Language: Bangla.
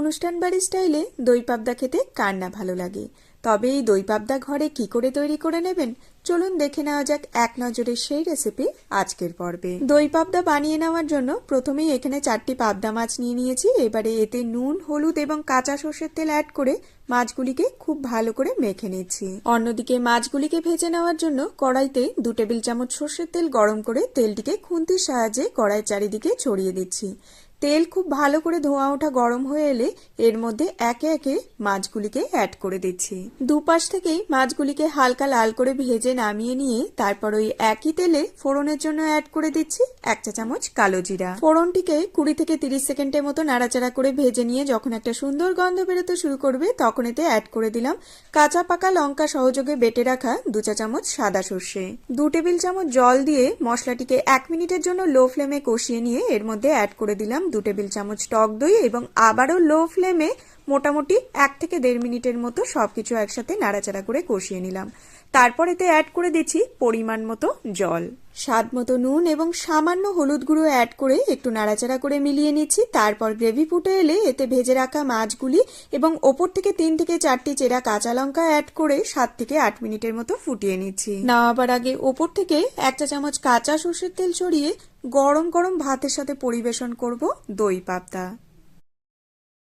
অনুষ্ঠান বাড়ির স্টাইলে দই পাবদা খেতে কার না ভালো লাগে? তবে এই দই পাবদা ঘরে কি করে তৈরি করে নেবেন? চলুন দেখে নেওয়া যাক এক নজরে সেই রেসিপি আজকের পর্বে। দই পাবদা বানিয়ে নেওয়ার জন্য প্রথমেই এখানে চারটি পাবদা মাছ নিয়ে নিয়েছি। এবারে এতে নুন, হলুদ এবং কাঁচা সর্ষের তেল অ্যাড করে মাছগুলিকে খুব ভালো করে মেখে নিচ্ছি। অন্যদিকে মাছগুলিকে ভেজে নেওয়ার জন্য কড়াইতে দু টেবিল চামচ সর্ষের তেল গরম করে তেলটিকে খুন্তির সাহায্যে কড়াইয়ের চারিদিকে ছড়িয়ে দিচ্ছি। তেল খুব ভালো করে ধোঁয়া ওঠা গরম হয়ে এলে এর মধ্যে একে একে মাছগুলিকে অ্যাড করে দিচ্ছি। দুপাশ থেকেই মাছগুলিকে হালকা লাল করে ভেজে নামিয়ে নিয়ে তারপর ওই একই তেলে ফোড়নের জন্য অ্যাড করে দিচ্ছি এক চা চামচ কালো জিরা। ফোড়নটিকে কুড়ি থেকে তিরিশ সেকেন্ডের মতো নাড়াচাড়া করে ভেজে নিয়ে যখন একটা সুন্দর গন্ধ বেরোতে শুরু করবে, তখন এতে অ্যাড করে দিলাম কাঁচা পাকা লঙ্কা সহযোগে বেটে রাখা দু চা চামচ সাদা সর্ষে। দু টেবিল চামচ জল দিয়ে মশলাটিকে এক মিনিটের জন্য লো ফ্লেমে কষিয়ে নিয়ে এর মধ্যে অ্যাড করে দিলাম দু টেবিল চামচ টক দই এবং আবারও লো ফ্লেমে মোটামুটি এক থেকে দেড় মিনিটের মতো সব কিছু একসাথে নাড়াচাড়া করে কষিয়ে নিলাম। তারপর এতে অ্যাড করে দিচ্ছি পরিমাণ মতো জল। স্বাদ মতো নুন এবং সামান্য হলুদ গুঁড়ো অ্যাড করে একটু নাড়াচাড়া করে মিলিয়ে নিচ্ছি। তারপর গ্রেভি ফুটে এলে এতে ভেজে রাখা মাছগুলি এবং ওপর থেকে তিন থেকে চারটি চেরা কাঁচা লঙ্কা অ্যাড করে সাত থেকে আট মিনিটের মতো ফুটিয়ে নিচ্ছি। নামাবার আগে ওপর থেকে এক চা চামচ কাঁচা সর্ষের তেল ছড়িয়ে গরম গরম ভাতের সাথে পরিবেশন করব দই পাবদা।